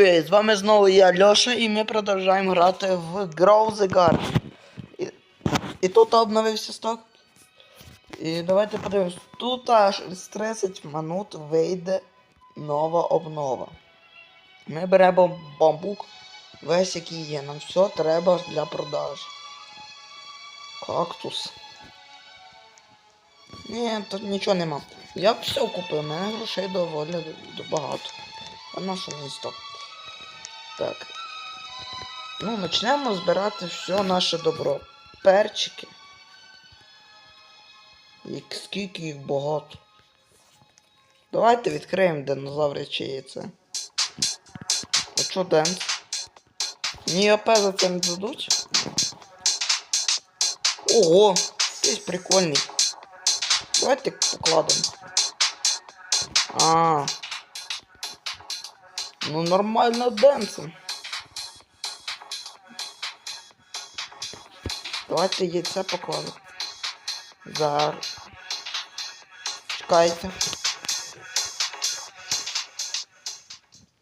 Привіт, з вами знову я Льоша і ми продовжуємо грати в Grow the Garden. І, і тут обновився сток. І давайте подивимось. Тут аж з 30 минут вийде нова обнова. Ми беремо бамбук, весь який є. Нам все треба для продажі. Кактус. Ні, тут нічого нема. Я б все купив, мене грошей доволі багато. А на що мені сток? Так. Ну, почнемо збирати все наше добро. Перчики. І скільки їх багато. Давайте відкриємо динозавряче яйце. А чо Денс? Ні АП за це не дадуть? Ого! Якийсь прикольний. Давайте покладемо. А. Ну нормально Денсом. Давайте яйце покладемо. Зараз. Чекайте.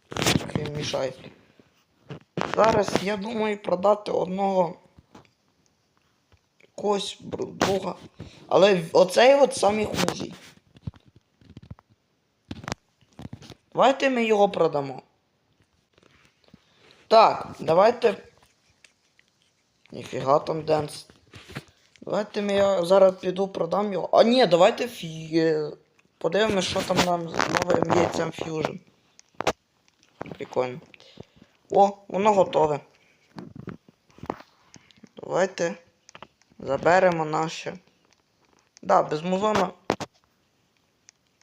Трохи мішає. Зараз я думаю продати одного когось друга. Але оцей от самий хужий. Давайте ми його продамо. Так, давайте. Ніфіга там денс. Давайте я зараз піду продам його. А ні, давайте фі... е, подивимось, що там нам з новим яйцем фьюжн. Прикольно. О, воно готове. Давайте заберемо наше. Да, без музона.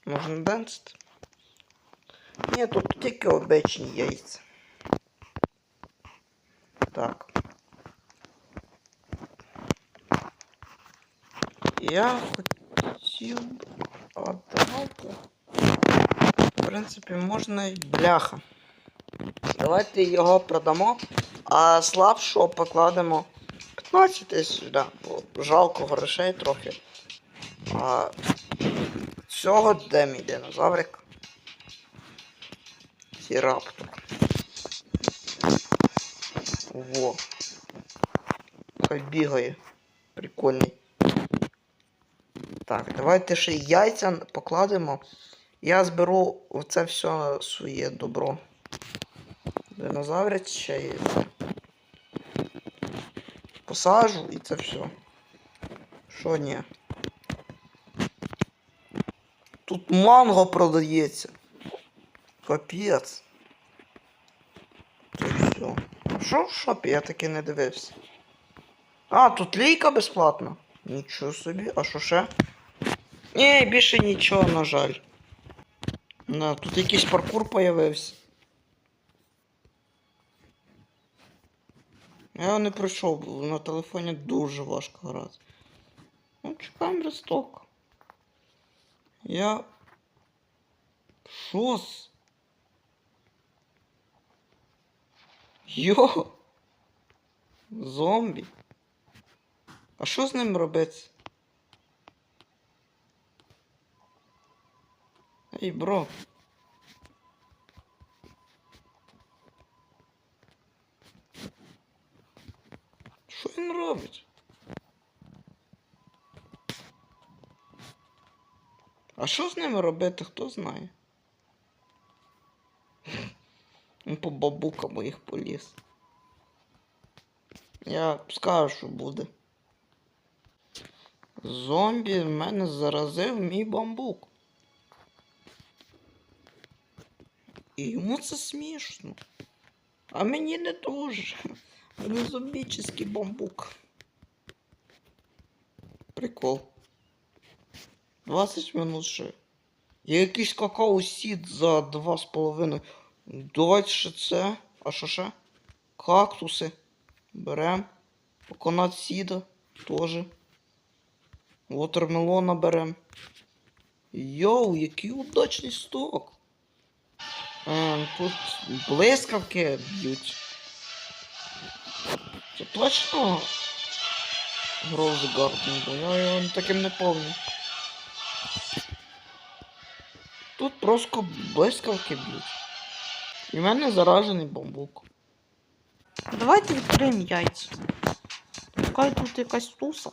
Можна денсити. Ні, тут тільки обичні яйця. Так. Я хотів отдавати. В принципі, можна й бляха. Давайте його продамо, а слабшого покладемо 15 тисяч, да. бо Жалко грошей трохи. А цього де мій динозаврик? Сіраптор. Во. Хай бігає. Прикольний. Так, давайте ще яйця покладемо. Я зберу оце все своє добро. Динозавряче яйце. Посажу і це все. Що ні? Тут манго продається. Капець. Це все. Що в шопі? Я таки не дивився. А, тут лійка безплатна. Нічого собі, а що ще? Ні, більше нічого, на жаль. Да, тут якийсь паркур появився. Я не пройшов, на телефоні дуже важко грати. Ну, чекаємо ресток. Я. Що Йо! Зомбі. А що з ним робити? Ей, бро. Що він робить? А що з ними робити, хто знає? По бабукам моїх поліз. Я скажу, що буде. Зомбі в мене заразив мій бамбук. І йому це смішно. А мені не дуже. У мене зомбічний бамбук. Прикол. 20 минут ще. Є якийсь какао сід за 2,5. Давайте ще це. А що ще? Кактуси. Берем. Коконат сіда. Тоже. Вотермелона берем. Йоу, який удачний сток. Е, тут блискавки б'ють. Це точно Garden, бо я його таким не помню. Тут просто блискавки б'ють. І в мене заражений бамбук. Давайте відкриємо яйця. Така тут якась туса.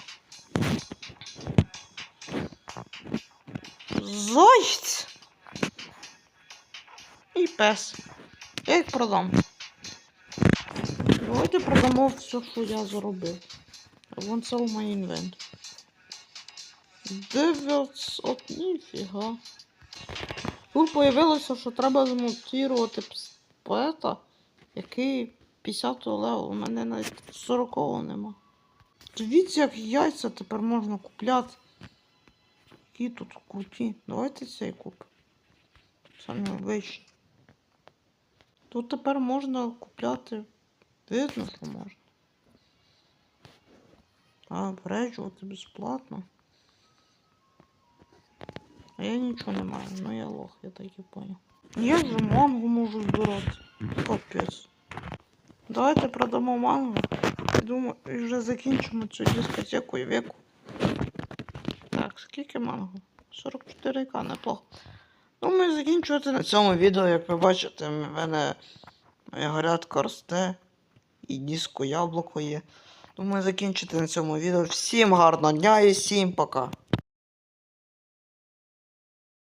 Заєць! І пес. Я їх продам. Давайте продамо все, що я заробив. Вон sell my invent. 900, ніфіга. Тут появилося, що треба змонтувати поета, який 50 левел. У мене навіть 40-го нема. Дивіться, як яйця тепер можна купляти. Які тут круті. Давайте цей купимо. Самі вищі. Тут тепер можна купляти. Видно, що можна. А, врежувати безплатно. А я нічого не маю, ну я лох, я так і понял. Я вже мангу можу збирати. Капець. Давайте продамо мангу. Думаю, і вже закінчимо цю дискотеку і віку. Так, скільки манго? 44к, неплохо. Думаю, закінчувати на цьому відео, як ви бачите, в мене моя горятка росте. І диско яблуко є. Думаю, закінчити на цьому відео. Всім гарного дня і всім пока.